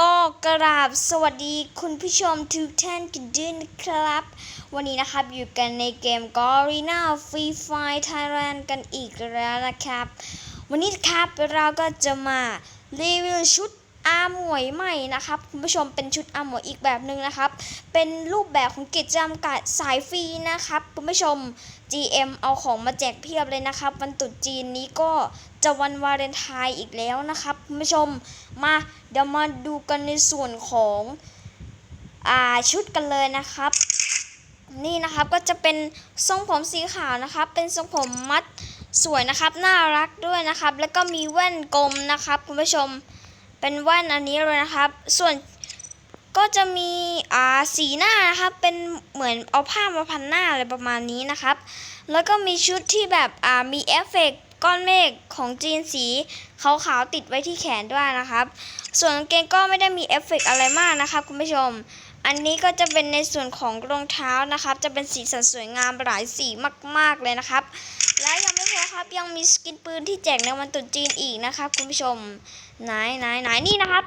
ก็กราบสวัสดีคุณผู้ชมทุกท่านกันด้วยนะครับ วันนี้นะครับอยู่กันในเกม g o r i n a Free Fire Thailand กันอีกแล้วนะครับ วันนี้ครับเราก็จะมารีวิวชุดอาหมวยใหม่นะครับ คุณผู้ชมเป็นชุดอาหมวยอีกแบบหนึ่งนะครับ เป็นรูปแบบของกิจกรรมกัดสายฟรีนะครับ คุณผู้ชม GM เอาของมาแจกเพียบเลยนะครับ วันตรุษจีนนี้ก็ จะวันวาเลนไทน์อีกแล้วนะครับคุณผู้ชมมาเดี๋ยวมาดูกันในส่วนของอ่าชุดกันเลยนะครับ นี่นะครับก็จะเป็นทรงผมสีขาวนะครับ เป็นทรงผมมัดสวยนะครับน่ารักด้วยนะครับ แล้วก็มีแว่นกลมนะครับคุณผู้ชมเป็นแว่นอันนี้เลยนะครับ ส่วนก็จะมีอ่าสีหน้านะครับเป็นเหมือนเอาผ้ามาพันหน้าอะไรประมาณนี้นะครับ แล้วก็มีชุดที่แบบอ่ามีเอฟเฟกต์ ก้อนเมฆของจีนสีขาวๆติดไว้ที่แขนด้วยนะครับ ส่วนกางเกงก็ไม่ได้มีเอฟเฟกต์อะไรมากนะครับคุณผู้ชม อันนี้ก็จะเป็นในส่วนของรองเท้านะครับ จะเป็นสีสันสวยงามหลายสีมากๆเลยนะครับ และยังไม่พอครับยังมีสกินปืนที่แจกในวันตรุษจีนอีกนะครับ คุณผู้ชมไหนไหนไหนนี่นะครับ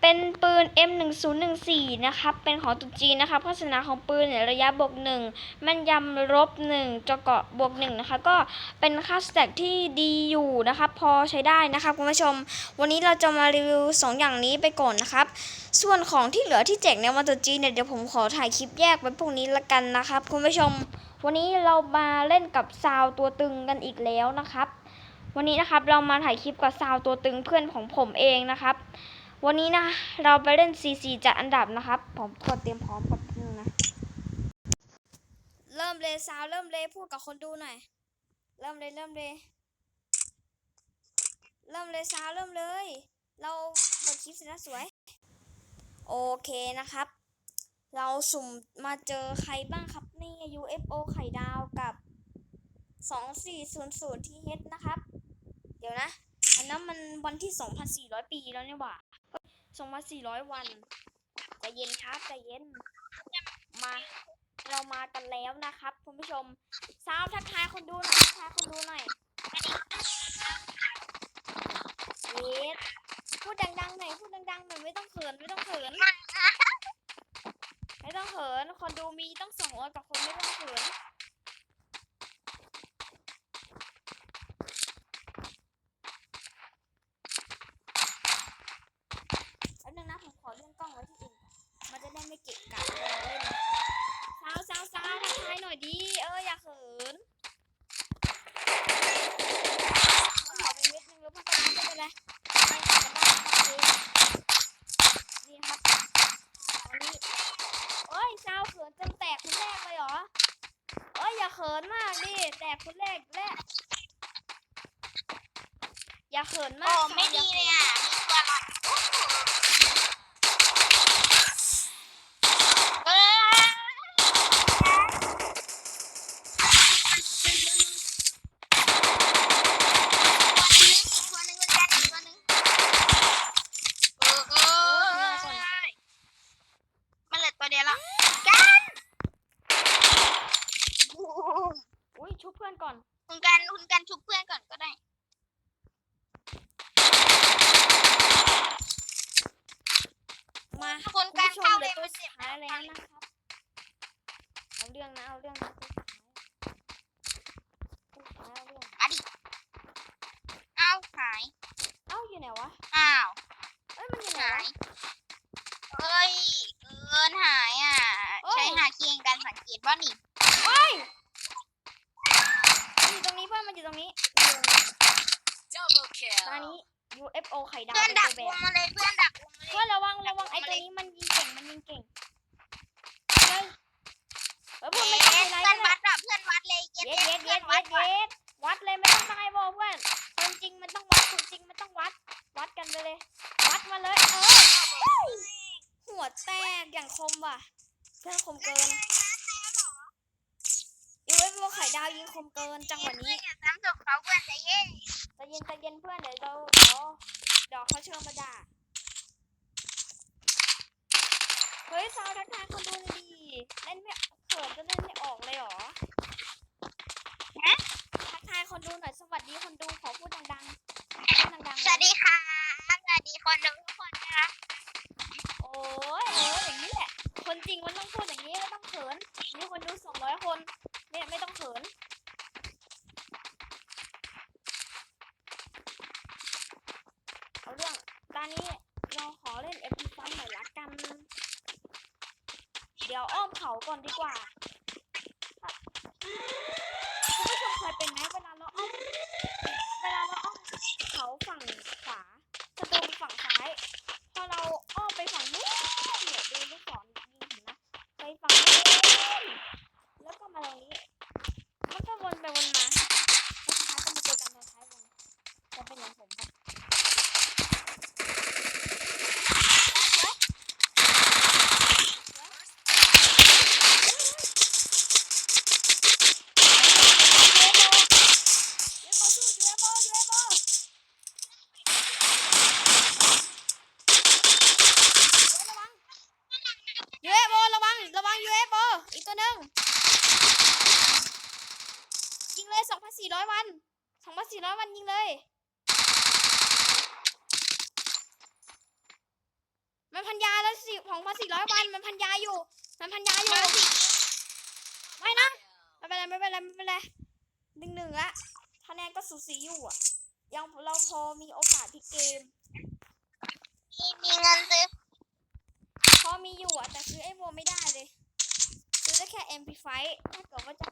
เป็นปืน M1014 นะครับ เป็นของตุจีนนะครับโฆษณาของปืนเนี่ยระยะบวกหนึ่งมันยำลบหนึ่งจเกาะบวกหนึ่งนะคะ ก็เป็นค่าสแต็กที่ดีอยู่นะครับ พอใช้ได้นะครับคุณผู้ชม วันนี้เราจะมารีวิวสองอย่างนี้ไปก่อนนะครับ ส่วนของที่เหลือที่แจกในวันตุจีนเนี่ยเดี๋ยวผมขอถ่ายคลิปแยกไว้พวกนี้ละกันนะครับคุณผู้ชม วันนี้เรามาเล่นกับซาวตัวตึงกันอีกแล้วนะครับ วันนี้นะครับเรามาถ่ายคลิปกับซาวตัวตึงเพื่อนของผมเองนะครับ วันนี้นะ เราไปเล่น CC จัดอันดับนะครับ ผมกดเตรียมพร้อมกับนึงนะ เริ่มเลยซาวเริ่มเลยพูดกับคนดูหน่อย เริ่มเลยเริ่มเลย เริ่มเลยซาวเริ่มเลย เราเปิดคลิปเสร็จแล้วสวย โอเคนะครับ เราสุ่มมาเจอใครบ้างครับนี่ UFO ไข่ดาวกับ2400 TH นะครับ เดี๋ยวนะ อันนั้นมันวันที่2,400ปีแล้วเนี่ยว่ะ หว่า2,400วันใจเย็นครับใจเย็น มาเรามากันแล้วนะครับคุณผู้ชมสาวทักทายคนดูหน่อยทักทายคนดูหน่อยเยสพูดดังๆหน่อยพูดดังๆหน่อยไม่ต้องเขินไม่ต้องเขินไม่ต้องเขินคนดูมีต้องสองร้อยกว่าคนไม่ต้องเขิน แป๊บนึงนะผมขอเลื่อนกล้องไว้ที่อื่นก่อนมันจะได้ไม่เกะกะเวลาเล่นนะครับสาวสาวสาวทักทายหน่อยดี เอออย่าเขินขอไปเม็ดนึงแล้วพักกันไม่เป็นไรไปหากันได้นะครับเองนี่ครับอันนี้เอ้ยสาวเขินจนแตกคนแรกเลยเหรอ เอ้ยอย่าเขิ นมากดิแตกคนแรกแรกแล้วอย่าเขินมาโอ้กไม่ดีอาเลยขินอะ มีตัวหลอดเอ้ยตัวหนึงอีกตัวหนึงเหมือนกันอีกตัวหนึงเออเออมันเหลือตัวเดียวละกัน อุ้ยชุบเพื่อนก่อน คุณ กันคุณกันชุบเพื่อนก่อนก็ได้ มาคนคุณการผู้ชมเข้าเหลือเลยตัวสุดท้ายแล้วนะครับเอาเรื่องนะเอาเรื่องนะตัวสุดท้ายตัวสุดท้ายเอาเรื่องมาดิเอ้าหาย เอ้าอยู่ไหนวะ อ้าวเอ้ยมันอยู่ไหนหาวยเอ้ยเกินหายอะ เอ้ย ใช้หาเคียงการสังเกตว่านี่เฮ้ยมัน อยู่ตรงนี้เพื่อนมันอยู่ตรงนี้อยู่ตรงนี้ Double kill. ตอนนี้ UFO ไข่ดาวเพื่อนเป็นดัตักวแบวบงมาเลยเพื่อนดักวงมาเลยเพื่อนระวังระวังไอ้ตัวนี้มันยิงเก่งมันยิงเก่งเฮ้ยเฮ้ยเพื่อนไม่เย็ต้องดมีไรเพื่อนก็ได้วัดอะเพื่อนวัดเลยเย็ดเย็ดเย็เย็ดดเพื่เย็อนดวัเย็ดดเย็ดวัดเลยไม่ต้องตายบอกเพื่อนคนจริงมันต้องวัดคนจริงมันต้องวัด วัดกันไปเลย วัดมาเลยเออหัวแตกอย่างคมว่ะเพื่อนคมเกิน เว้ยพวกไข่ดาวยิงคมเกินจังหวะนี้อย่าซ้ำตบเขาเพื่อนจะเย็นจะเย็นจะเย็นเพื่อนเดี๋ยวเราเขาดอกเขาเชิญมาด่าเฮ้ยซาวทักทายคนดูเลยดีเล่นไม่เขินก็เล่นไม่ออกเลยหรอทักทายคนดูหน่อยสวัสดีคนดูขอพูดดังๆพูดดังๆสวัสดีค่ะสวัสดีคนดูทุกคนนะคะโอ้ยโอ้ยอย่างนี้แหละ คนจริงมันต้องพูดอย่างนี้ไม่ต้องเขินมีคนดูสองร้อยคนี่ยไม่ต้องเขินเอาเรื่องตอนนี้เราขอเล่นเอฟดีฟันหน่อยละกัน เดี๋ยวอ้อมเขาก่อนดีกว่า พันยาแล้วสิของพันสี่ร้อยวันมันพันยาอยู่ มันพันยาอยู่ไม่นะไม่เป็นไรไม่เป็นไรไม่เป็นไรหนึ่งหนึ่งละคะแนนก็สูสีอยู่อะ ยังเราพอมีโอกาสที่เกม มีมีเงินซื้อพอมีอยู่อะแต่ซื้อไอ้โวไม่ได้เลย ซื้อได้แค่ MP5 ถ้าเกิดว่าจะ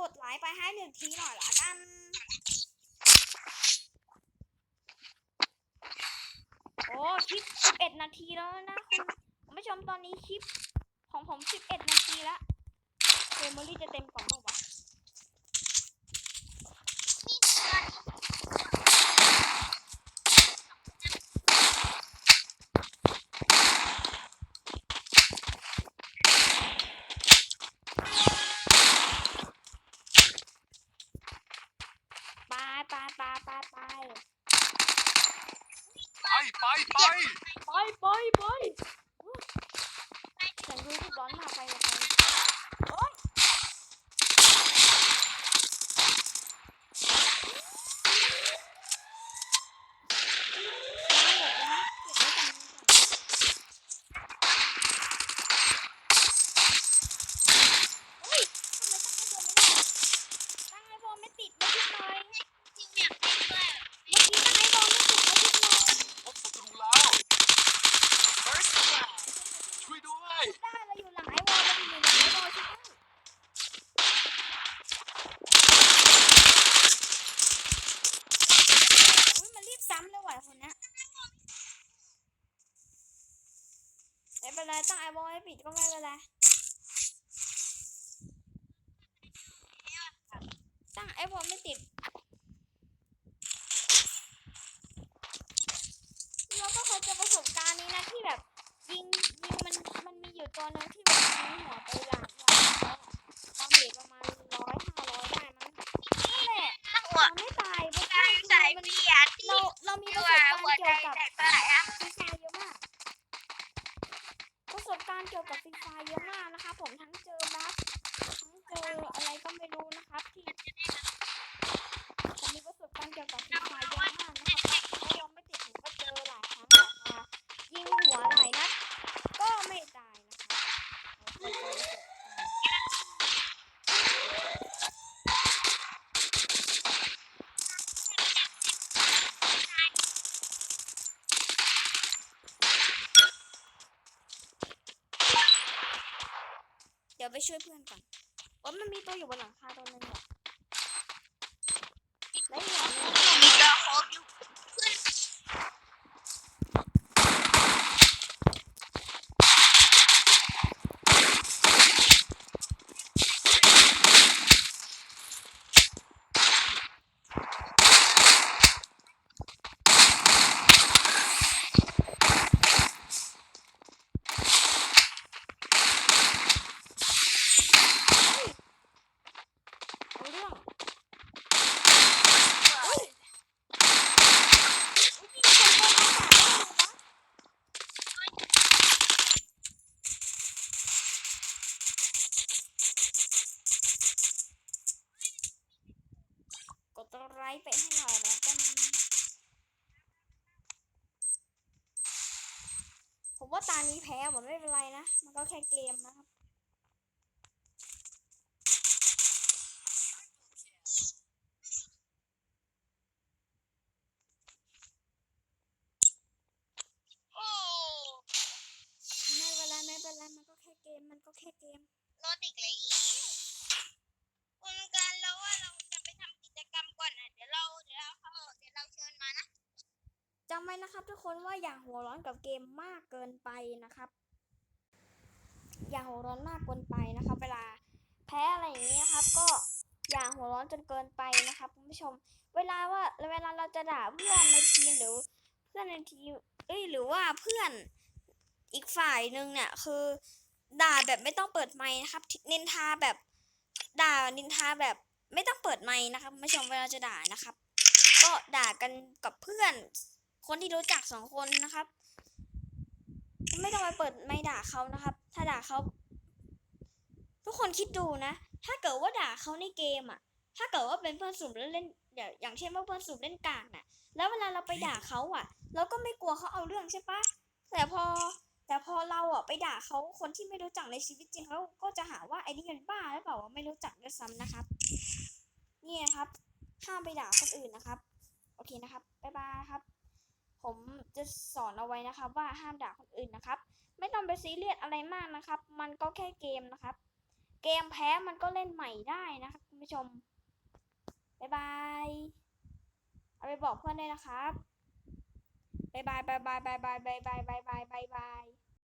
กดไลค์ไปให้หนึ่งทีหน่อยละกันโอ้คลิป11นาทีแล้วนะคุณผู้ชมตอนนี้คลิปของผม11นาทีแล้วเมมโมรี่จะเต็มก่อนเปล่าวะ นี่เตือน ไปไปไปไปไป ไปไปไป ไปไปไปเสียงรู้สึกร้อนมากไปเลยไปโอ๊ยไม่หมดแล้วนะเก็บไว้ก่อนเฮ้ยทำไมตั้ง ไม่ได้ตั้งไอโฟนไม่ติดไม่ติดหน่อย จริงอยากเล่นด้วย เมื่อกี้ตั้งไอโฟนไม่ติดไม่ติดหน่อย พบศัตรูแล้ว First blood ช่วยด้วย ได้เราอยู่หลังไอวอลเราอยู่หลังไอวอลใช่ไหมอุ้ยมันรีบซ้ำเลยว่ะคนเนี้ยไม่เป็นไรตั้งไอวอลให้ปิดก็ไม่เป็นไร ตั้งไอวอลไม่ติดเราก็เคยเจอประสบการณ์นี้นะที่แบบ ยิงยิงมันมันมีอยู่ตัวนึงที่แบบยิงหัวไปหลังหลังเขาอะความเหลือประมาณร้อยห้าร้อยได้มั้งนั่นแหละ ถ้าหัว มันไม่ตายเพราะ ใจ ว่า ใส่ มัน เบียดที่ เราเรามีป หั ระ ว สบ หัว การณ์ ใจ เกี่ยวกับ ใส่ปลาไหลอะ ฟรีไฟเยอะมากประสบการณ์เกี่ยวกับฟรีไฟเยอะมากนะคะผมทั้งเจอบัฟทั้งเจออะไรก็ไม่รู้นะครับที่ผมมีประสบการณ์เกี่ยวกับฟรีไฟเยอะมากนะครับเพราะเราไม่ติดผมก็เจอหลายครั้งหลายครายิงหัวหลายนัดก็ไม่ตายนะครับเราก็เจอประสบการณ์ เดี๋ยวไป ช่วยเพื่อนก่อนโอ้มันมีตัวอยู่บนหลังคาตัวนึงเหรอแล้วอีกอย่างหนึง มีตัวโคกอยู่ เอาเรื่อง เฮ้ย อุ๊ยมีคนโดนมาสามรอบเลยวะกดไลค์ไปให้หน่อยแล้วกันผมว่าตา นี้แพ้ผมไม่เป็นไรนะ มันก็แค่เกมนะครับโอ้ไม่เป็นไรไม่เป็นไรมันก็แค่เกม มันก็แค่เกม รถอีกเลย ไว้นะครับ ทุกคนว่าอย่าหัวร้อนกับเกมมากเกินไปนะครับ อย่าหัวร้อนมากเกินไปนะครับ เวลาแพ้อะไรอย่างนี้นะครับ ก็อย่าหัวร้อนจนเกินไปนะครับคุณผู้ชม เวลาว่าเวลาเราจะด่าเพื่อนในทีมหรือเพื่อนในทีมเอ้ยหรือว่าเพื่อนอีกฝ่ายหนึ่งเนี่ยคือ ด่าแบบไม่ต้องเปิดไมค์นะครับนินทาแบบด่านินทาแบบไม่ต้องเปิดไมค์นะครับคุณผู้ชมเวลาจะด่านะครับ ก็ด่ากันกับเพื่อน คนที่รู้จักสองคนนะครับ ไม่ต้องไปเปิดไม่ด่าเขานะครับ ถ้าด่าเขาทุกคนคิดดูนะ ถ้าเกิดว่าด่าเขาในเกมอะ ถ้าเกิดว่าเป็นเพื่อนสุ่มแล้วเล่นอย่างอย่างเช่นว่าเพื่อนสุ่มเล่นกากน่ะ แล้วเวลาเราไปด่าเขาอะ เราก็ไม่กลัวเขาเอาเรื่องใช่ปะแต่พอแต่พอเราอะไปด่าเขาคนที่ไม่รู้จักในชีวิตจริงเขาก็จะหาว่าไอ้นี่มันบ้าหรือเปล่าว่าไม่รู้จักด้วยซ้ำนะครับ นี่นะครับห้ามไปด่าคนอื่นนะครับ โอเคนะครับบ๊ายบายครับ ผมจะสอนเอาไว้นะครับ ว่าห้ามด่าคนอื่นนะครับ ไม่ต้องไปซีเรียสอะไรมากนะครับ มันก็แค่เกมนะครับ เกมแพ้มันก็เล่นใหม่ได้นะครับคุณผู้ชมบายบายเอาไปบอกเพื่อนด้วยนะครับบายบายบายบายบายบายบายบายบายบายบาย